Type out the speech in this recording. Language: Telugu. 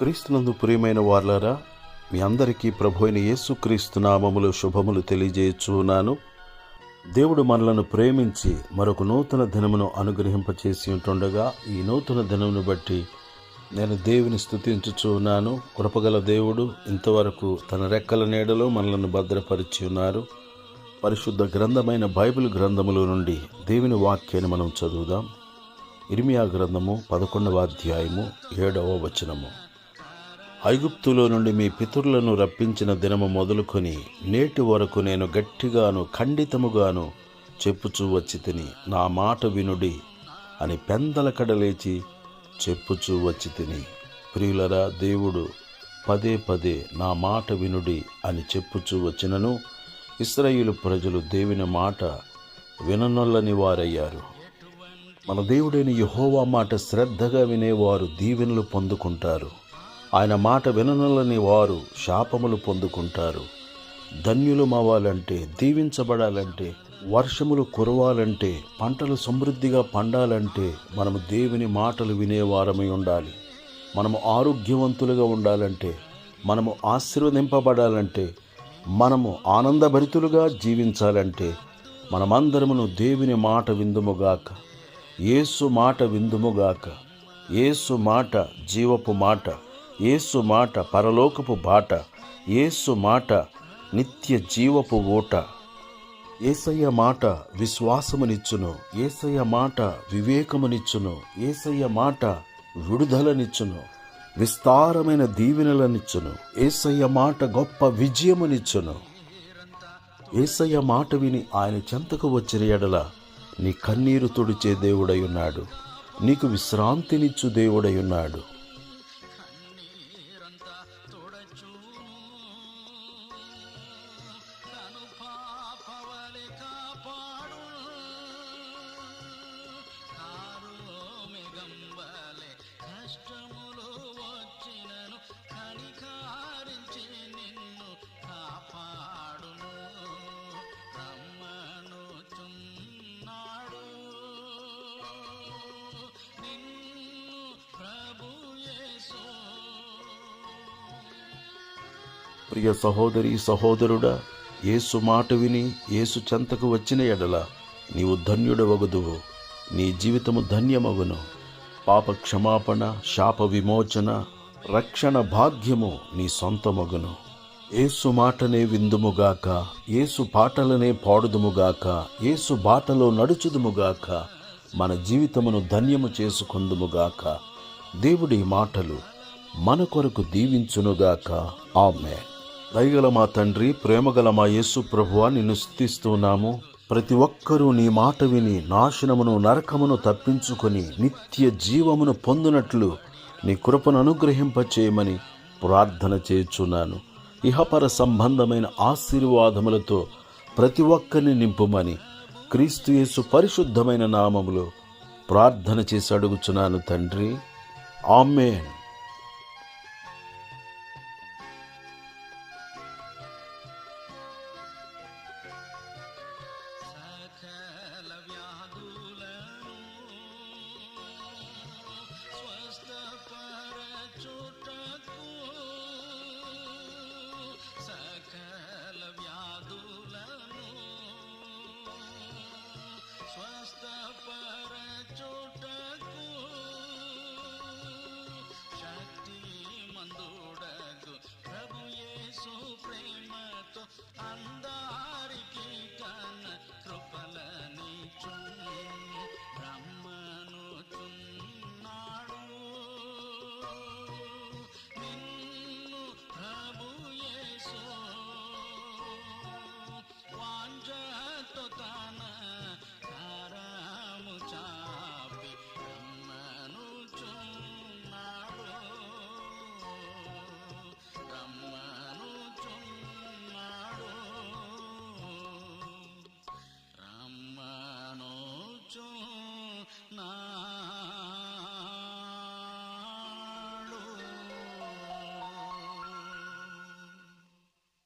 క్రీస్తునందు ప్రియమైన వార్లారా మీ అందరికీ ప్రభు అయిన యేసుక్రీస్తు నామములు శుభములు తెలియజేయచున్నాను. దేవుడు మనలను ప్రేమించి మరొక నూతన దినమును అనుగ్రహింపచేసి ఉంటుండగా ఈ నూతన దినమును బట్టి నేను దేవుని స్థుతించుచున్నాను కృపగల దేవుడు ఇంతవరకు తన రెక్కల నీడలో మనలను భద్రపరిచి ఉన్నారు. పరిశుద్ధ గ్రంథమైన బైబిల్ గ్రంథములో నుండి దేవుని వాక్యాన్ని మనం చదువుదాం. ఇర్మియా గ్రంథము పదకొండవ అధ్యాయము ఏడవ వచనము. ఐగుప్తులో నుండి మీ పితరులను రప్పించిన దినము మొదలుకొని నేటి వరకు నేను గట్టిగాను ఖండితముగాను చెప్పుచూ వచ్చి తిని నా మాట వినుడి అని పెందల కడలేచి చెప్పుచూ వచ్చి తిని ప్రియులరా దేవుడు పదే పదే నా మాట వినుడి అని చెప్పుచూ వచ్చినను. ఇస్రాయిలు ప్రజలు దేవుని మాట విననొల్లని వారయ్యారు. మన దేవుడైన యహోవా మాట శ్రద్ధగా వినేవారు దీవెనలు పొందుకుంటారు. ఆయన మాట విననులని వారు శాపములు పొందుకుంటారు. ధన్యులు మవ్వాలంటే దీవించబడాలంటే వర్షములు కురవాలంటే పంటలు సమృద్ధిగా పండాలంటే మనము దేవుని మాటలు వినేవారమై ఉండాలి. మనము ఆరోగ్యవంతులుగా ఉండాలంటే మనము ఆశీర్వదింపబడాలంటే మనము ఆనందభరితులుగా జీవించాలంటే మనమందరమును దేవుని మాట విందుముగాక ఏసు మాట విందుముగాక ఏసు మాట జీవపు మాట ఏసు మాట పరలోకపు బాట ఏసు మాట నిత్య జీవపు ఓట ఏసయ్య మాట విశ్వాసమునిచ్చును ఏసయ్య మాట వివేకమునిచ్చును ఏసయ్య మాట విడుదలనిచ్చును విస్తారమైన దీవెనలనిచ్చును ఏసయ్య మాట గొప్ప విజయమునిచ్చును. ఏసయ్య మాట విని ఆయన చెంతకు వచ్చిన ఎడల నీ కన్నీరు తుడిచే దేవుడై ఉన్నాడు నీకు విశ్రాంతినిచ్చు దేవుడై ఉన్నాడు. ప్రియ సహోదరి సహోదరుడా ఏసు మాట విని ఏసు చెంతకు వచ్చిన ఎడల నీవు ధన్యుడవగుదువు. నీ జీవితము ధన్యమగును. పాప క్షమాపణ శాప విమోచన రక్షణ భాగ్యము నీ సొంతమగును. ఏసు మాటనే విందుముగాక ఏసు పాటలనే పాడుదుముగాక ఏసు బాటలో నడుచుదుముగాక మన జీవితమును ధన్యము చేసుకుందుముగాక దేవుడి మాటలు మన కొరకు దీవించునుగాక ఆమె దయగల మా తండ్రి ప్రేమగల మా యేసు ప్రభువ నిన్ను స్థుతిస్తున్నాము ప్రతి ఒక్కరూ నీ మాట విని నాశనమును నరకమును తప్పించుకొని నిత్య జీవమును పొందినట్లు నీ కృపను అనుగ్రహింపచేయమని ప్రార్థన చేయుచున్నాను. ఇహపర సంబంధమైన ఆశీర్వాదములతో ప్రతి ఒక్కరిని నింపుమని క్రీస్తు యేసు పరిశుద్ధమైన నామములో ప్రార్థన చేసి అడుగుచున్నాను తండ్రి. ఆమెన్. ప్రేమతో అందరికి కన కృపలని చూ